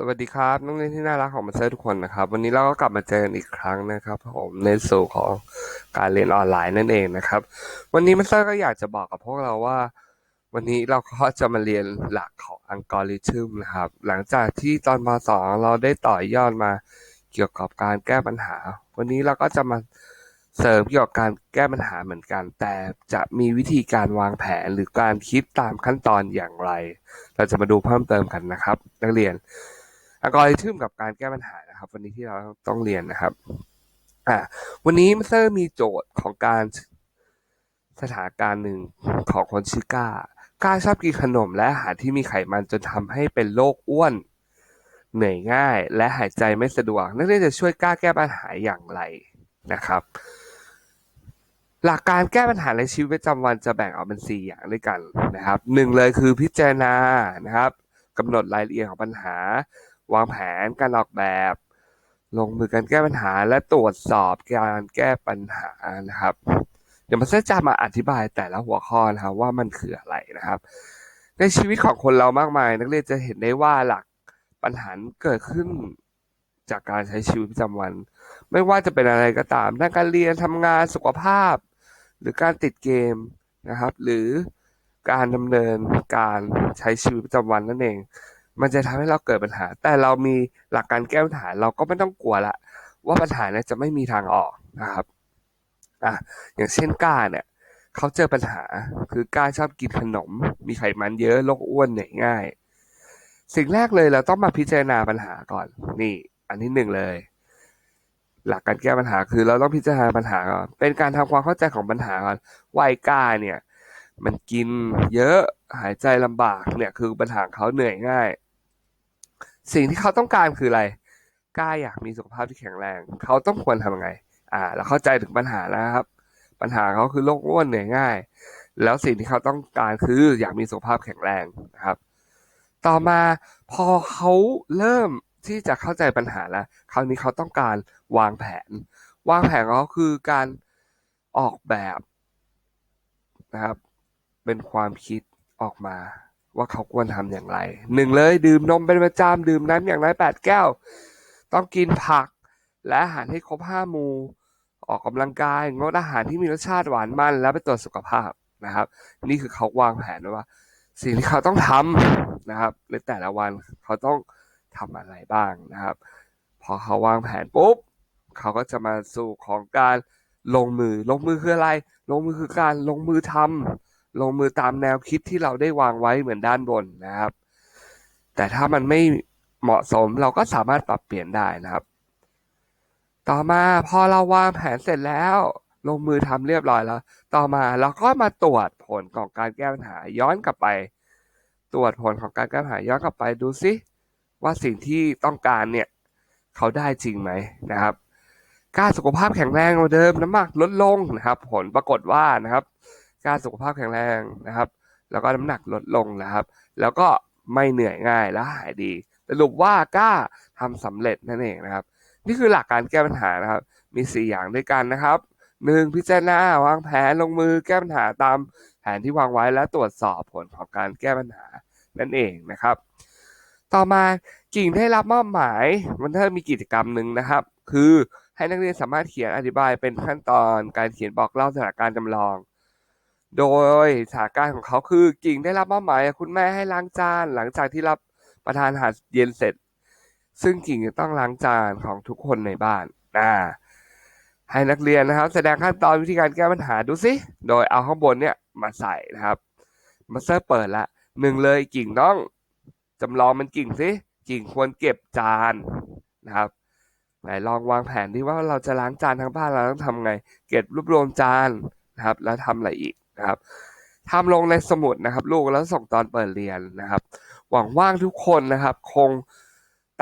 สวัสดีครับนักเรียนที่น่ารักของมาเตอร์ทุกคนนะครับ วันนี้เราก็กลับมาเจอกันอีกครั้งนะครับผมในสู่ของการเรียนออนไลน์นั่นเองนะครับ วันนี้มาเตอร์ก็อยากจะบอกกับพวกเราว่า วันนี้เราก็จะมาเรียนหลักของอัลกอริทึมนะครับ หลังจากที่ตอนม .2 เราได้ต่อยอดมาเกี่ยวกับการแก้ปัญหา วันนี้เราก็จะมาเสริมเกี่ยวกับการแก้ปัญหาเหมือนกัน แต่จะมีวิธีการวางแผนหรือการคิดตามขั้นตอนอย่างไร เราจะมาดูเพิ่มเติมกันนะครับ นักเรียน อัลกอริทึมกับการแก้ปัญหานะครับ วันนี้ที่เราต้องเรียนนะครับอ่าวันนี้มัสเตอร์มีโจทย์ของการสถานการณ์หนึ่งของคนชื่อก้า ก้าชอบกินขนมและอาหารที่มีไขมันจนทำให้เป็นโรคอ้วน เหนื่อยง่าย และหายใจไม่สะดวก นักเรียนจะช่วยก้าแก้ปัญหาอย่างไรนะครับ หลักการแก้ปัญหาในชีวิตประจำวันจะแบ่งออกเป็น4อย่างด้วยกันนะครับหนึ่งเลยคือพิจารณานะครับกำหนดรายละเอียดของปัญหา วางแผนการออกแบบ ลงมือการแก้ปัญหาและตรวจสอบการแก้ปัญหานะครับ เดี๋ยวมาจะมาอธิบายแต่ละหัวข้อนะครับว่ามันคืออะไรนะครับ ในชีวิตของคนเรามากมาย นักเรียนจะเห็นได้ว่าหลักปัญหาเกิดขึ้นจากการใช้ชีวิตประจำวัน ไม่ว่าจะเป็นอะไรก็ตามทั้งการเรียนทำงานสุขภาพ หรือการติดเกมนะครับ หรือการดำเนินการใช้ชีวิตประจำวันนั่นเอง มันจะทำให้เราเกิดปัญหา แต่เรามีหลักการแก้ปัญหาเราก็ไม่ต้องกลัวละ ว่าปัญหาเนี่ยจะไม่มีทางออกนะครับอะอย่างเช่นก้าเนี่ยเขาเจอปัญหาคือก้าชอบกินขนม มีไขมันเยอะโรคอ้วนเหนื่อยง่าย สิ่งแรกเลยเราต้องมาพิจารณาปัญหาก่อน นี่ อันที่หนึ่งเลย หลักการแก้ปัญหาคือเราต้องพิจารณาปัญหาก่อนเป็นการทำความเข้าใจของปัญหาก่อนว่าไอ้ก้าเนี่ย มันกินเยอะหายใจลำบากเนี่ยคือปัญหาเขาเหนื่อยง่าย สิ่งที่เขาต้องการคืออะไรกล้าอยากมีสุขภาพที่แข็งแรง เขาต้องควรทำยังไง อ่า เราเข้าใจถึงปัญหาแล้วครับ ปัญหาเขาคือโรคอ้วนเหนื่อยง่าย แล้วสิ่งที่เขาต้องการคืออยากมีสุขภาพแข็งแรงนะครับ ต่อมาพอเขาเริ่มที่จะเข้าใจปัญหาแล้ว คราวนี้เขาต้องการวางแผน วางแผนเขาคือการออกแบบนะครับ เป็นความคิดออกมา ว่าเขาควรทำอย่างไรหนึ่งเลยดื่มนมเป็นประจำดื่มน้ำอย่างน้อยแปดแก้ว ต้องกินผักและอาหารให้ครบห้าหมู่ออกกำลังกายงดอาหารที่มีรสชาติหวานมัน และไปตรวจสุขภาพนะครับ นี่คือเขาวางแผนว้ว่า สิ่งที่เขาต้องทำนะครับ ในแต่ละวันเขาต้องทำอะไรบ้างนะครับ พอเขาวางแผนปุ๊บเขาก็จะมาสู่ของการลงมือ ลงมือคืออะไร ลงมือคือการลงมือทำ ลงมือตามแนวคิดที่เราได้วางไว้เหมือนด้านบนนะครับ แต่ถ้ามันไม่เหมาะสมเราก็สามารถปรับเปลี่ยนได้นะครับ ต่อมาพอเราวางแผนเสร็จแล้ว ลงมือทำเรียบร้อยแล้ว ต่อมาเราก็มาตรวจผลของการแก้ปัญหาย้อนกลับไป ตรวจผลของการแก้ปัญหาย้อนกลับไปดูซิว่าสิ่งที่ต้องการเนี่ยเขาได้จริงไหมนะครับการสุขภาพแข็งแรงกว่าเดิมน้ำหนักลดลงนะครับ ผลปรากฏว่านะครับ การสุขภาพแข็งแรงนะครับ แล้วก็น้ำหนักลดลงนะครับ แล้วก็ไม่เหนื่อยง่ายและหายดีสรุปว่ากล้าทำสำเร็จนั่นเองนะครับ นี่คือหลักการแก้ปัญหานะครับ มี 4 อย่างด้วยกันนะครับหนึ่งพิจารณาวางแผนลงมือแก้ปัญหาตามแผนที่วางไว้และตรวจสอบผลของการแก้ปัญหานั่นเองนะครับ ต่อมากิ่งได้รับมอบหมายมันเธอมีกิจกรรมหนึ่งนะครับ คือให้นักเรียนสามารถเขียนอธิบายเป็นขั้นตอนการเขียนบอกเล่าสถานการณ์จำลอง โดยสถานการณ์ของเขาคือกิ่งได้รับมอบหมายคุณแม่ให้ล้างจานหลังจากที่รับประทานอาหารเย็นเสร็จ ซึ่งกิ่งจะต้องล้างจานของทุกคนในบ้านอ่าให้นักเรียนนะครับ แสดงขั้นตอนวิธีการแก้ปัญหาดูสิโดยเอาข้างบนเนี่ยมาใส่นะครับมาสเตอร์เปิดละหนึ่งเลยกิ่งต้องจำลองมันกิ่งสิกิ่งควรเก็บจานนะครับไหนลองวางแผนที่ว่าเราจะล้างจานทั้งบ้านเราต้องทำไง เก็บรวบรวมจานนะครับ แล้วทำอะไรอีก นะครับทำลงในสมุดนะครับ ลูกแล้วส่งตอนเปิดเรียนนะครับ หวังว่างทุกคนนะครับ คง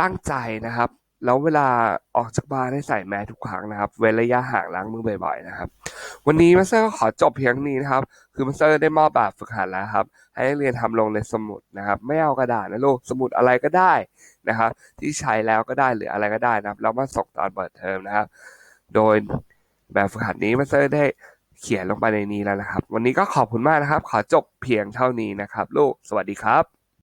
ตั้งใจนะครับ แล้วเวลาออกจากบ้านให้ใส่แมสทุกครั้งนะครับ เว้นระยะห่างล้างมือบ่อยๆนะครับ วันนี้มาสเตอร์ก็ขอจบเพียงนี้นะครับ คือมาสเตอร์ได้มอบแบบฝึกหัดแล้วครับ ให้นักเรียนทำลงในสมุดนะครับ ไม่เอากระดาษนะลูกสมุดอะไรก็ได้นะครับ ที่ใช้แล้วก็ได้หรืออะไรก็ได้นะครับแล้วมาส่งตอนเปิดเทอมนะครับ โดยแบบฝึกหัดนี้มาสเตอร์ได้ เขียนลงไปในนี้แล้วนะครับ วันนี้ก็ขอบคุณมากนะครับ ขอจบเพียงเท่านี้นะครับ ลูก สวัสดีครับ